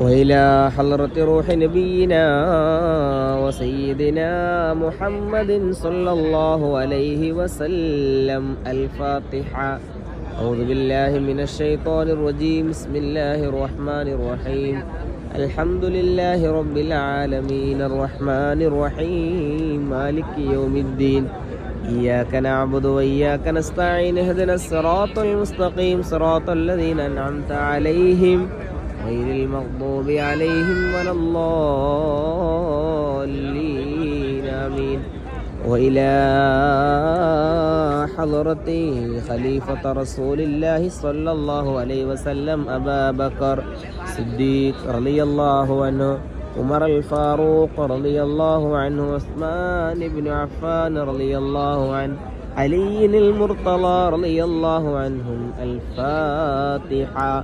وإلى حضرة روح نبينا وسيدنا محمد صلى الله عليه وسلم الفاتحة أعوذ بالله من الشيطان الرجيم بسم الله الرحمن الرحيم الحمد لله رب العالمين الرحمن الرحيم مالك يوم الدين إياك نعبد وإياك نستعين اهدنا الصراط المستقيم صراط الذين أنعمت عليهم غير المغضوب عليهم ولا الضالين آمين. وإلى حضرة خليفة رسول الله صلى الله عليه وسلم أبا بكر صديق رضي الله عنه عمر الفاروق رضي الله عنه عثمان بن عفان رضي الله عنه علي المرتضى رضي الله عنهم الفاتحة.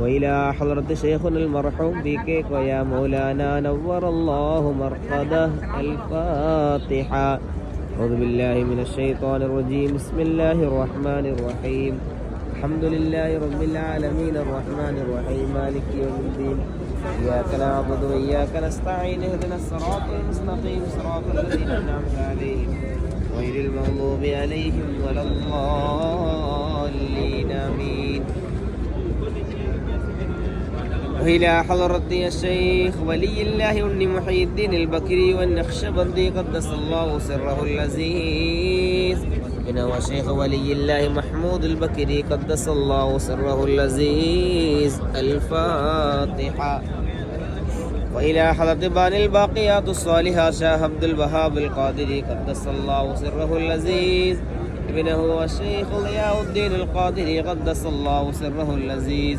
وإلى حضرة شيخنا المرحوم بك ويا مولانا نور الله مرقده الفاتحة. أعوذ بالله من الشيطان الرجيم. بسم الله الرحمن الرحيم. الحمد لله رب العالمين. الرحمن الرحيم. مالك يوم الدين. إياك نعبد وإياك نستعين. اهدنا الصراط المستقيم. صراط الذين أنعمت عليهم غير المغضوب عليهم ولا الضالين. آمين. وإلى حضرة الشيخ ولي الله أن محي الدين البكري والنخشبندي قدس الله سره العزيز. إن وشيخ ولي الله محمود البكري قدس الله سره العزيز. الفاتحة. وإلى حضرة بان الباقيات الصالحات شاه عبد الوهاب القادري قدس الله سره العزيز. ابنه والشيخ ضياء الدين القادري قدس الله سره العزيز.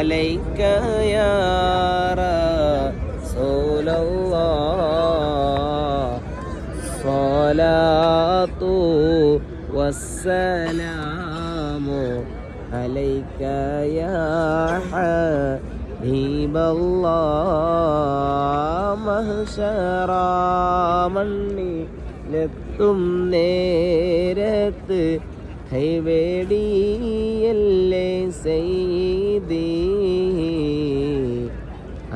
عليك يا رسول الله صلاة والسلام عليك يا حبيب الله മഹശറാമണ്ണിലെത്തും നേരത്ത് കൈവേടിയല്ലേ നീതീ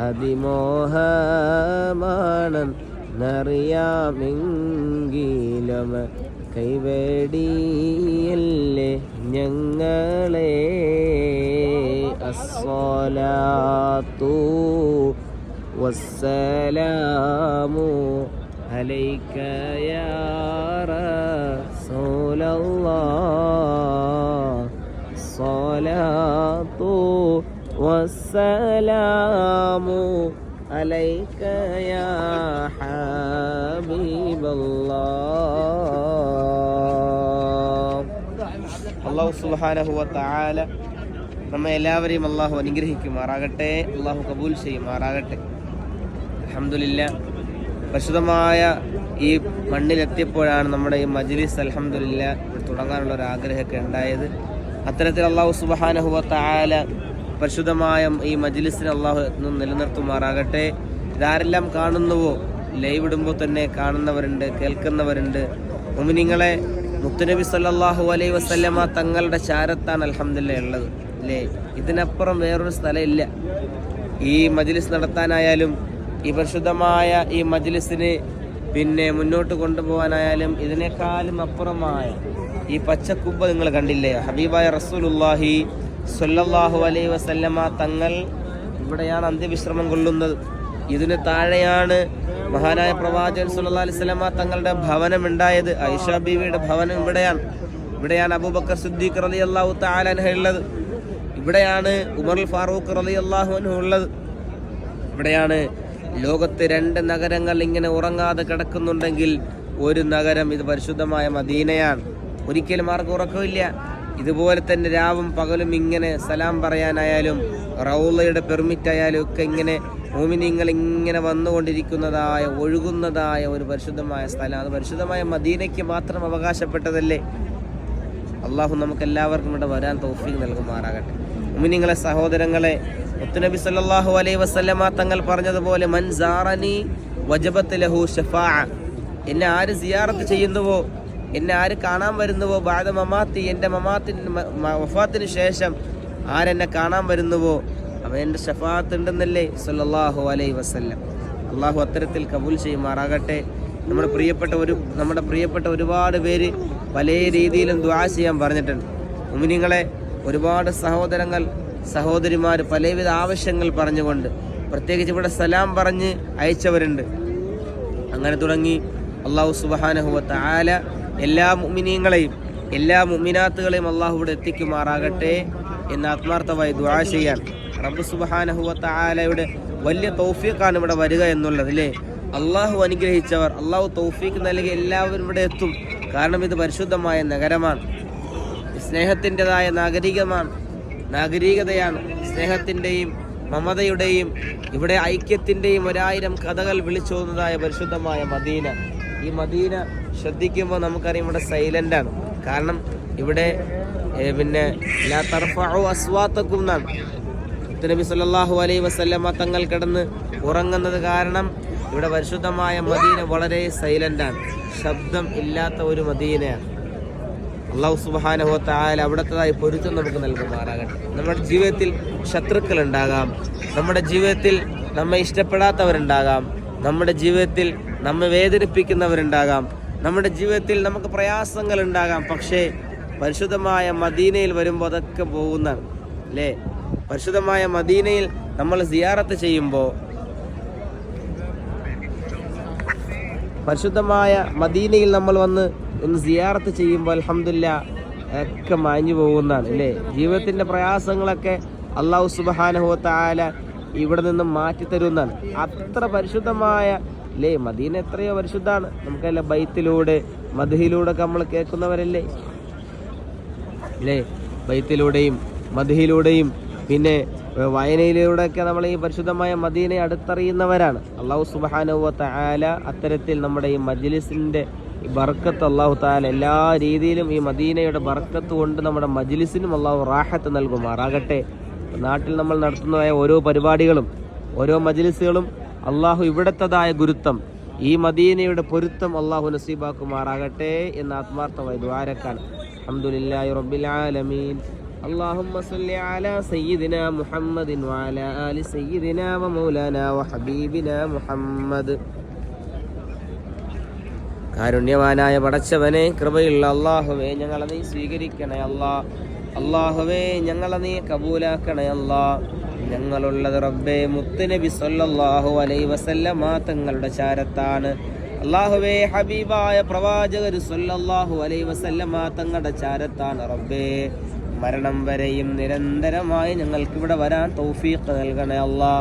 അതിമോഹമാണൻ നറിയാമെങ്കിലും കൈവടിയല്ലേ ഞങ്ങളെ? അസ്സലാത്തു വസ്സലാമു അലൈക്കയാറ സോലല്ലാ الصلاة والسلام عليك يا حبيب الله അള്ളാഹു സുബാനഹുവ താല നമ്മെ എല്ലാവരെയും അള്ളാഹു അനുഗ്രഹിക്കുമാറാകട്ടെ അള്ളാഹു കബൂൽ ചെയ്യുമാറാകട്ടെ അലഹമില്ല പരിശുദ്ധമായ ഈ മണ്ണിലെത്തിയപ്പോഴാണ് നമ്മുടെ ഈ മജ്ലിസ് അലഹമില്ല തുടങ്ങാനുള്ള ഒരു ആഗ്രഹമൊക്കെ ഉണ്ടായത് അത്തരത്തിൽ അള്ളാഹു സുബാനഹുവ താല പരിശുദ്ധമായ ഈ മജ്ലിസിനെ അള്ളാഹു നിലനിർത്തുമാറാകട്ടെ. ഇതാരെല്ലാം കാണുന്നുവോ? ലൈവ് ഇടുമ്പോൾ തന്നെ കാണുന്നവരുണ്ട് കേൾക്കുന്നവരുണ്ട്. മുമിനിങ്ങളെ മുത്തുനബി സല്ലാഹു അലൈ വസല്ലമ തങ്ങളുടെ ചാരത്താണ് അലഹമില്ല ഉള്ളത്. അല്ലേ ഇതിനപ്പുറം വേറൊരു സ്ഥലമില്ല. ഈ മജ്ലിസ് നടത്താനായാലും ഈ പരിശുദ്ധമായ ഈ മജ്ലിസിന് പിന്നെ മുന്നോട്ട് കൊണ്ടുപോകാനായാലും ഇതിനേക്കാളും അപ്പുറമായ ഈ പച്ചക്കുബ്ബ നിങ്ങൾ കണ്ടില്ലേ? ഹബീബായ റസൂലുല്ലാഹി സൊല്ലാഹു അലൈ വസല്ലമ തങ്ങൾ ഇവിടെയാണ് അന്ത്യവിശ്രമം കൊള്ളുന്നത്. ഇതിന് താഴെയാണ് മഹാനായ പ്രവാചകൻ സുല്ലാ അലൈഹി വസല്ലമ തങ്ങളുടെ ഭവനം ഉണ്ടായത്. ഐഷ ബീവിയുടെ ഭവനം ഇവിടെയാണ്. ഇവിടെയാണ് അബൂബക്കർ സിദ്ദീഖ് റലി അള്ളാഹു താലൻഹ ഉള്ളത്. ഇവിടെയാണ് ഉമർ ഫാറൂഖ് റലി അള്ളാഹു ഉള്ളത്. ഇവിടെയാണ് ലോകത്ത് രണ്ട് നഗരങ്ങൾ ഇങ്ങനെ ഉറങ്ങാതെ കിടക്കുന്നുണ്ടെങ്കിൽ ഒരു നഗരം ഇത് പരിശുദ്ധമായ മദീനയാണ്. ഒരിക്കലും ആർക്കും ഉറക്കമില്ല. ഇതുപോലെ തന്നെ രാവും പകലും ഇങ്ങനെ സലാം പറയാനായാലും റൗളയുടെ പെർമിറ്റ് ആയാലും ഒക്കെ ഇങ്ങനെ മോമിനിങ്ങൾ ഇങ്ങനെ വന്നുകൊണ്ടിരിക്കുന്നതായ ഒഴുകുന്നതായ ഒരു പരിശുദ്ധമായ സ്ഥലം. അത് പരിശുദ്ധമായ മദീനയ്ക്ക് മാത്രം അവകാശപ്പെട്ടതല്ലേ? അള്ളാഹു നമുക്ക് എല്ലാവർക്കും ഇവിടെ വരാൻ തൗഫീഖ് നൽകുമാറാകട്ടെ. മുമിനിങ്ങളെ സഹോദരങ്ങളെ മുത്തുനബി സല്ലാഹു അലൈ വസല്ലമ തങ്ങൾ പറഞ്ഞതുപോലെ മൻ സാറനി വജബത്ത് ലഹു ഷഫാ എന്നെ ആര് സിയാറത്ത് ചെയ്യുന്നുവോ എന്നെ ആര് കാണാൻ വരുന്നുവോ ബാദ മമാത്തി എന്റെ മമാത്തിന് വഫാത്തിന് ശേഷം ആരെന്നെ കാണാൻ വരുന്നുവോ അവൻ എന്റെ ഷഫാത്ത് ഉണ്ടെന്നല്ലേ സല്ലാഹു അലൈ വസല്ലം. അള്ളാഹു അത്തരത്തിൽ കബൂൽ ചെയ്യുമാറാകട്ടെ. നമ്മുടെ പ്രിയപ്പെട്ട ഒരു നമ്മുടെ പ്രിയപ്പെട്ട ഒരുപാട് പേര് പല രീതിയിലും ദ്വാ ചെയ്യാൻ പറഞ്ഞിട്ടുണ്ട്. മുമിനിങ്ങളെ ഒരുപാട് സഹോദരങ്ങൾ സഹോദരിമാർ പലവിധ ആവശ്യങ്ങൾ പറഞ്ഞുകൊണ്ട് പ്രത്യേകിച്ച് ഇവിടെ സലാം പറഞ്ഞ് അയച്ചവരുണ്ട്. അങ്ങനെ തുടങ്ങി അള്ളാഹു സുബാനഹുവത്ത് ആല എല്ലാ മുമിനീങ്ങളെയും എല്ലാ മുമിനാത്തുകളെയും അള്ളാഹു ഇവിടെ എത്തിക്കുമാറാകട്ടെ എന്ന് ആത്മാർത്ഥമായി ദ്വാ ചെയ്യാൻ റബ്ബ് സുബാനഹുവത്ത് ആലയുടെ വലിയ തൗഫീഖാണ് ഇവിടെ വരിക എന്നുള്ളത് അല്ലേ? അള്ളാഹു അനുഗ്രഹിച്ചവർ അള്ളാഹു തൗഫീഖ് നൽകി എല്ലാവരും ഇവിടെ എത്തും. കാരണം ഇത് പരിശുദ്ധമായ നഗരമാണ്. സ്നേഹത്തിന്റെതായ നാഗരികമാണ്. നാഗരികതയാണ് സ്നേഹത്തിന്റെയും മമതയുടെയും ഇവിടെ ഐക്യത്തിന്റെയും ഒരായിരം കഥകൾ വിളിച്ചോന്നതായ പരിശുദ്ധമായ മദീന. ഈ മദീന ശ്രദ്ധിക്കുമ്പോൾ നമുക്കറിയാം ഇവിടെ സൈലന്റാണ്. കാരണം ഇവിടെ പിന്നെ ലാ തർഫഉ അസ്വാത്തക്കും എന്നാണ്. നബി സല്ലല്ലാഹു അലൈഹി വസല്ലമ തങ്ങൾ കിടന്ന് ഉറങ്ങുന്നത് കാരണം ഇവിടെ പരിശുദ്ധമായ മദീന വളരെ സൈലന്റാണ്. ശബ്ദം ഇല്ലാത്ത ഒരു മദീനയാണ്. അള്ളാഹു സുബാനഹോത്തായാലും അവിടത്തേതായി പൊരുത്തം നമുക്ക് നൽകുമാറാകട്ടെ. നമ്മുടെ ജീവിതത്തിൽ ശത്രുക്കൾ ഉണ്ടാകാം നമ്മുടെ ജീവിതത്തിൽ നമ്മെ ഇഷ്ടപ്പെടാത്തവരുണ്ടാകാം. നമ്മുടെ ജീവിതത്തിൽ നമ്മെ വേദനിപ്പിക്കുന്നവരുണ്ടാകാം. നമ്മുടെ ജീവിതത്തിൽ നമുക്ക് പ്രയാസങ്ങൾ ഉണ്ടാകാം പക്ഷേ പരിശുദ്ധമായ മദീനയിൽ വരുമ്പോൾ അതൊക്കെ പോകുന്നതാണ്. അല്ലേ? പരിശുദ്ധമായ മദീനയിൽ നമ്മൾ സിയാറത്ത് ചെയ്യുമ്പോൾ പരിശുദ്ധമായ മദീനയിൽ നമ്മൾ വന്ന് ഒന്ന് സിയാറത്ത് ചെയ്യുമ്പോൾ അലഹമില്ല ഒക്കെ മാഞ്ഞു പോകുന്നതാണ് അല്ലേ? ജീവിതത്തിന്റെ പ്രയാസങ്ങളൊക്കെ അള്ളാഹു സുബാനഹുവത്ത ആല ഇവിടെ നിന്നും മാറ്റി തരുന്നതാണ്. അത്ര പരിശുദ്ധമായ അല്ലേ? മദീന എത്രയോ പരിശുദ്ധമാണ്. നമുക്കല്ല ബൈത്തിലൂടെ മധുഹിലൂടെ ഒക്കെ നമ്മൾ കേൾക്കുന്നവരല്ലേ? അല്ലേ? ബൈത്തിലൂടെയും മധുഹിലൂടെയും പിന്നെ വായനയിലൂടെയൊക്കെ നമ്മൾ ഈ പരിശുദ്ധമായ മദീനെ അടുത്തറിയുന്നവരാണ്. അള്ളാഹു സുബാനുവ തആല അത്തരത്തിൽ നമ്മുടെ ഈ മജ്ലിസിന്റെ ബർക്കത്ത് അള്ളാഹു താല എല്ലാ രീതിയിലും ഈ മദീനയുടെ ബർക്കത്ത് കൊണ്ട് നമ്മുടെ മജ്ലിസിനും അള്ളാഹു റാഹത്ത് നൽകുമാറാകട്ടെ നാട്ടിൽ നമ്മൾ നടത്തുന്നതായ ഓരോ പരിപാടികളും ഓരോ മജ്ലിസുകളും അള്ളാഹു ഇവിടത്തതായ ഗുരുത്വം ഈ മദീനയുടെ പൊരുത്തം അള്ളാഹു നസീബാക്കുമാറാകട്ടെ എന്ന് ആത്മാർത്ഥമായി ദ്വാരക്കാൻ അൽഹംദുലില്ലാഹി റബ്ബിൽ ആലമീൻ اللهم صل على سيدنا محمد وعلى آل سيدنا ومولانا وحبيبنا محمد കാരുണ്യവാനായ പടച്ചവനെ കൃപയുള്ള അള്ളാഹുവേ ഞങ്ങളെ നീ സ്വീകരിക്കണേ അല്ലാ. അള്ളാഹുവേ ഞങ്ങളെ നീ കബൂലാക്കണേ അല്ലാ. ഞങ്ങളുള്ളത് റബ്ബേ മുത്തുനബി സൊല്ലാഹു അലൈ വസല്ലമ തങ്ങളുടെ ചാരത്താണ്. അള്ളാഹുവേ ഹബീബായ പ്രവാചകർ സൊല്ലാഹു അലൈ വസല്ലമ തങ്ങളുടെ ചാരത്താണ് റബ്ബേ. മരണം വരെയും നിരന്തരമായി ഞങ്ങൾക്ക് ഇവിടെ വരാൻ തൗഫീഖ് നൽകണേ അല്ലാ.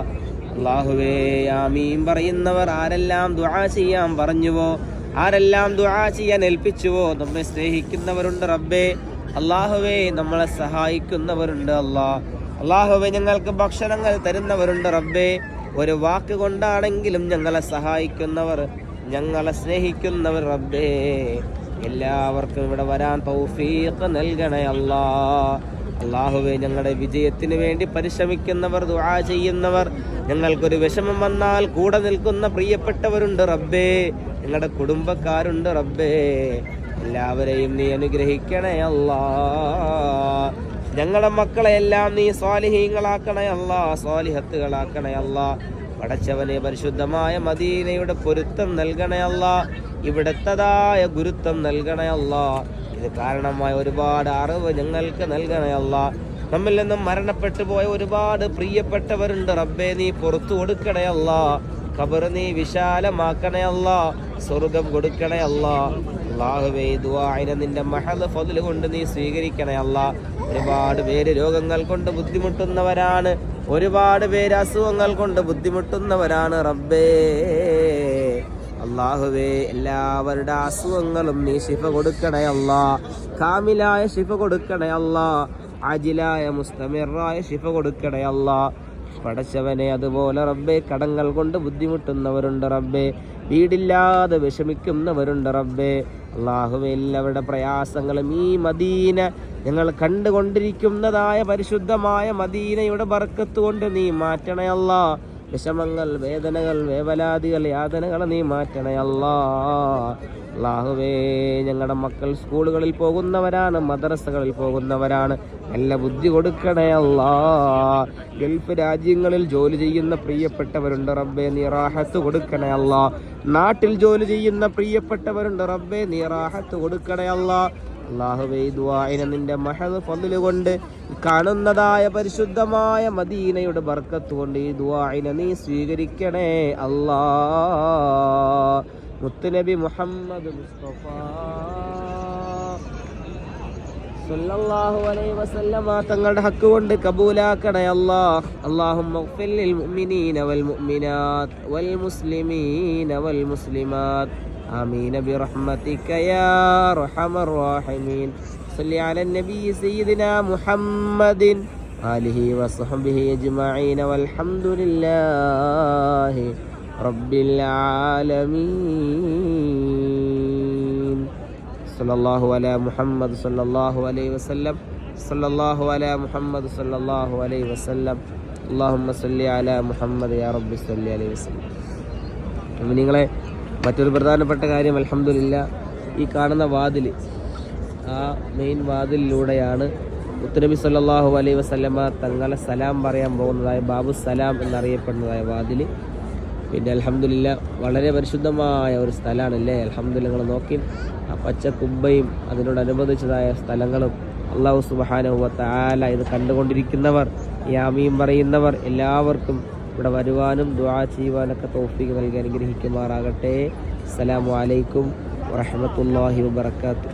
അള്ളാഹുവേ ആമീൻ പറയുന്നവർ ആരെല്ലാം ദുആ ചെയ്യാൻ പറഞ്ഞുവോ? ആരെല്ലാം ദുആ ചെയ്യാൻ ഏൽപ്പിച്ചുവോ? നമ്മെ സ്നേഹിക്കുന്നവരുണ്ട് റബ്ബേ. അള്ളാഹുവേ നമ്മളെ സഹായിക്കുന്നവരുണ്ട് അല്ലാ. അള്ളാഹുവേ ഞങ്ങൾക്ക് ഭക്ഷണങ്ങൾ തരുന്നവരുണ്ട് റബ്ബേ. ഒരു വാക്ക് കൊണ്ടാണെങ്കിലും ഞങ്ങളെ സഹായിക്കുന്നവർ ഞങ്ങളെ സ്നേഹിക്കുന്നവർ റബ്ബേ. എല്ലാവർക്കും ഇവിടെ വരാൻ തൗഫീഖ് നൽകണേ അല്ലാ. അള്ളാഹുവെ ഞങ്ങളുടെ വിജയത്തിന് വേണ്ടി പരിശ്രമിക്കുന്നവർ ദുആ ചെയ്യുന്നവർ ഞങ്ങൾക്കൊരു വിഷമം വന്നാൽ കൂടെ നിൽക്കുന്ന പ്രിയപ്പെട്ടവരുണ്ട് റബ്ബേ. ഞങ്ങളുടെ കുടുംബക്കാരുണ്ട് റബ്ബേ. എല്ലാവരെയും നീ അനുഗ്രഹിക്കണേ അല്ലാ. ഞങ്ങളുടെ മക്കളെ എല്ലാം നീ സ്വാലിഹീങ്ങളാക്കണേ അല്ലാ. സ്വാലിഹത്തുകളാക്കണേ അല്ലാ. പടച്ചവനെ പരിശുദ്ധമായ മദീനയുടെ പൊരുത്തം നൽകണേ അല്ല. ഇവിടത്തതായ ഗുരുത്വം നൽകണേ അല്ല. ഇത് കാരണമായ ഒരുപാട് അറിവ് ഞങ്ങൾക്ക് നൽകണേ അല്ല. നമ്മിൽ നിന്നും മരണപ്പെട്ടു പോയ ഒരുപാട് പ്രിയപ്പെട്ടവരുണ്ട് റബ്ബേ. നീ പുറത്തു കൊടുക്കണേ അല്ല. ഖബർ നീ വിശാലമാക്കണേ അല്ല സ്വർഗം കൊടുക്കണേ അല്ല. അള്ളാഹുവേ ദുആഇനെ നിന്റെ മഹൽ ഫതിൽ കൊണ്ട് നീ സ്വീകരിക്കണേ അല്ലാ. ഒരുപാട് പേര് രോഗങ്ങൾ കൊണ്ട് ബുദ്ധിമുട്ടുന്നവരാണ്. ഒരുപാട് പേര് അസുഖങ്ങൾ കൊണ്ട് ബുദ്ധിമുട്ടുന്നവരാണ് റബ്ബേ. അള്ളാഹുവേ എല്ലാവരുടെ അസുഖങ്ങളും നീ ശിഫ കൊടുക്കണേ അല്ലാ. കാമിലായ ശിഫ കൊടുക്കണേ അല്ലാ. അജിലായ മുസ്തമിറായ ശിഫ കൊടുക്കണേ അല്ലാ. പടച്ചവനെ അതുപോലെ റബ്ബെ കടങ്ങൾ കൊണ്ട് ബുദ്ധിമുട്ടുന്നവരുണ്ട് റബ്ബെ. വീടില്ലാതെ വിഷമിക്കുന്നവരുണ്ട് റബ്ബെ. അള്ളാഹുവെ എല്ലാവരുടെ പ്രയാസങ്ങളും ഈ മദീന ഞങ്ങൾ കണ്ടുകൊണ്ടിരിക്കുന്നതായ പരിശുദ്ധമായ മദീനയുടെ ബർക്കത്ത് കൊണ്ട് നീ മാറ്റണേ വിഷമങ്ങൾ വേദനകൾ വേവലാദികൾ യാതനകൾ നീ മാറ്റണേ അല്ലാ. അള്ളാഹുവേ ഞങ്ങളുടെ മക്കൾ സ്കൂളുകളിൽ പോകുന്നവരാണ് മദ്രസകളിൽ പോകുന്നവരാണ്. നല്ല ബുദ്ധി കൊടുക്കണേ അല്ലാ. ഗൾഫ് രാജ്യങ്ങളിൽ ജോലി ചെയ്യുന്ന പ്രിയപ്പെട്ടവരുണ്ട് റബ്ബേ നീറാഹത്ത് കൊടുക്കണേ അല്ലാ. നാട്ടിൽ ജോലി ചെയ്യുന്ന പ്രിയപ്പെട്ടവരുണ്ട് റബ്ബേ നീറാഹത്ത് കൊടുക്കണേ അല്ലാ. അള്ളാഹുവെ ദുവായിനെ നിന്റെ മഹദ് ഫതിലുകൊണ്ട് കാണുന്നതായ പരിശുദ്ധമായ മദീനയുടെ ബർക്കത്ത് കൊണ്ട് ഈ ദുവായിനെ നീ സ്വീകരിക്കണേ. അല്ലാ. മുത്തുനബി മുഹമ്മദ് മുസ്തഫ സല്ലല്ലാഹു അലൈഹി വസല്ലമ തങ്ങളുടെ ഹക്ക് കൊണ്ട് കബൂലാക്കണേ അല്ലാഹ് അല്ലാഹുമ്മ ഗ്ഫിർ മുഅ്മിനീന വൽ മുഅ്മിനാത്ത് വൽ മുസ്ലിമീന വൽ മുസ്ലിമാത്ത്. آمين برحمتك يا أرحم الراحمين صل على النبي سيدنا محمد آله وصحبه أجمعين والحمد لله رب العالمين صلى الله على محمد صلى الله عليه وسلم صلى الله على محمد صلى الله عليه وسلم اللهم صل على محمد يا رب صل عليه وسلم മറ്റൊരു പ്രധാനപ്പെട്ട കാര്യം അലഹമില്ല ഈ കാണുന്ന വാതിൽ ആ മെയിൻ വാതിലിലൂടെയാണ് ഉത്തരബി സല്ലല്ലാഹു അലൈ വസല്ലമ തങ്ങളെ സലാം പറയാൻ പോകുന്നതായ ബാബു സലാം എന്നറിയപ്പെടുന്നതായ വാതിൽ പിന്നെ അലഹമില്ല വളരെ പരിശുദ്ധമായ ഒരു സ്ഥലമാണ് അല്ലേ അലഹമില്ല നിങ്ങൾ നോക്കി. ആ പച്ച കുബ്ബയും അതിനോടനുബന്ധിച്ചതായ സ്ഥലങ്ങളും അള്ളാഹു സുബാനുവത്ത ആല ഇത് കണ്ടുകൊണ്ടിരിക്കുന്നവർ യാമീം പറയുന്നവർ എല്ലാവർക്കും ഇവിടെ വരുവാനും ദുആ ചെയ്യുവാനൊക്കെ തോഫീക്ക് നൽകി അനുഗ്രഹിക്കുമാറാകട്ടെ. അസ്സലാമു അലൈക്കും വറഹ്മത്തുള്ളാഹി വബറകാതുഹു.